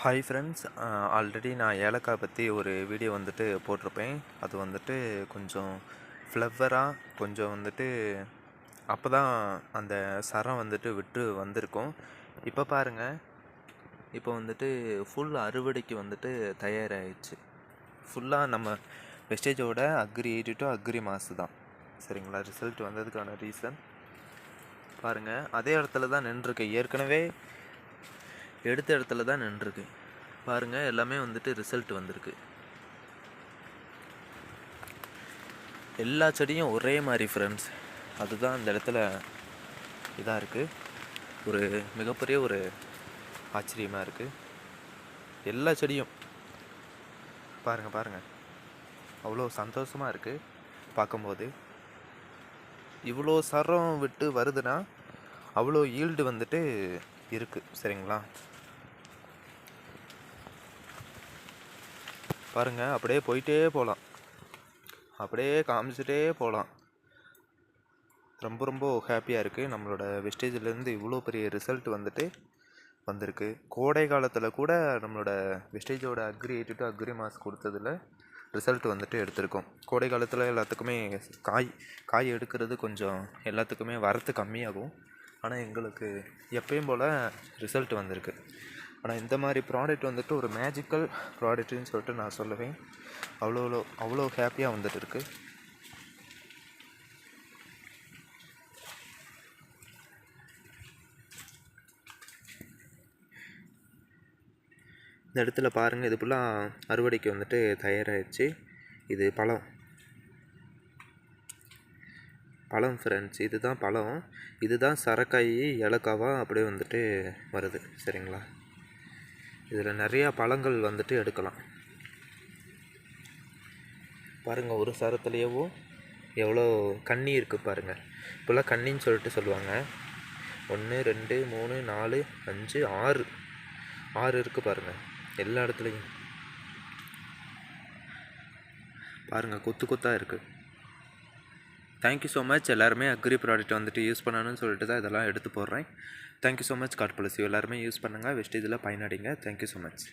Hi friends already நான் ஏலக்காய் பற்றி ஒரு வீடியோ வந்துட்டு போட்டிருப்பேன். அது வந்துட்டு கொஞ்சம் ஃப்ளவராக கொஞ்சம் வந்துட்டு அப்போ தான் அந்த சரம் வந்துட்டு விட்டு வந்திருக்கும். இப்போ பாருங்கள் இப்போ வந்துட்டு ஃபுல் அறுவடைக்கு வந்துட்டு தயாராகிடுச்சு ஃபுல்லாக நம்ம வெஸ்டேஜோட agri eighty two agri mass தான். சரிங்களா? ரிசல்ட் வந்ததுக்கான ரீசன் பாருங்கள் அதே இடத்துல தான் நின்றுருக்கு. ஏற்கனவே எடுத்த இடத்துல தான் நின்றுருக்கு. பாருங்கள் எல்லாமே வந்துட்டு ரிசல்ட் வந்திருக்கு. எல்லா செடியும் ஒரே மாதிரி ஃப்ரெண்ட்ஸ் அதுதான் அந்த இடத்துல இதாக இருக்குது ஒரு மிகப்பெரிய ஒரு ஆச்சரியமாக இருக்குது எல்லா செடியும் பாருங்கள் பாருங்கள் அவ்வளோ சந்தோஷமாக இருக்குது பார்க்கும்போது. இவ்வளோ சரம் விட்டு வருதுன்னா அவ்வளோ ஈல்டு வந்துட்டு இருக்குது சரிங்களா? பாருங்கள் அப்படியே போயிட்டே போகலாம் அப்படியே காமிச்சிட்டே போகலாம் ரொம்ப ரொம்ப ஹாப்பியாக இருக்குது நம்மளோட வெஸ்டேஜ்லேருந்து இவ்வளோ பெரிய ரிசல்ட் வந்துட்டு வந்திருக்கு. கோடை காலத்தில் கூட நம்மளோட வெஸ்டேஜோட agri eighty two agri mass கொடுத்ததில் result வந்துட்டு எடுத்திருக்கோம். கோடை காலத்தில் எல்லாத்துக்குமே காய் காய் எடுக்கிறது கொஞ்சம் எல்லாத்துக்குமே வரத்து கம்மியாகும். ஆனால் எங்களுக்கு எப்பயும் போல் ரிசல்ட் வந்திருக்கு. ஆனால் இந்த மாதிரி ப்ராடக்ட் வந்துட்டு ஒரு மேஜிக்கல் ப்ராடக்ட்டுன்னு சொல்லிட்டு நான் சொல்லுவேன். அவ்வளோ அவ்வளோ அவ்வளோ ஹாப்பியாக வந்துட்டு இருக்கு. இந்த இடத்துல பாருங்கள் இது ஃபுல்லாக அறுவடைக்கு வந்துட்டு தயாராகிடுச்சு இது பழம். பழம் ஃப்ரெண்ட்ஸ் இதுதான் பழம். இதுதான் சரக்காய் ஏலக்காவாக அப்படியே வந்துட்டு வருது. சரிங்களா? இதில் நிறையா பழங்கள் வந்துட்டு எடுக்கலாம். பாருங்கள் ஒரு சரத்துலேயேவோ எவ்வளோ கண்ணி இருக்குது பாருங்கள் இப்போல்லாம் கண்ணின்னு சொல்லிட்டு சொல்லுவாங்க. ஒன்று ரெண்டு மூணு நாலு அஞ்சு ஆறு. ஆறு இருக்குது பாருங்கள் எல்லா இடத்துலையும். பாருங்கள் கொத்து கொத்தாக இருக்குது தேங்க்யூ ஸோ மச் எல்லாருமே அக்ரி ப்ராடக்ட் வந்துட்டு யூஸ் பண்ணணும்னு சொல்லிட்டு தான் இதெல்லாம் எடுத்து போடுறேன். Thank you so much God bless எல்லாருமே யூஸ் பண்ணுங்கள் வெஸ்டேஜில் பயனடைங்க. Thank you so much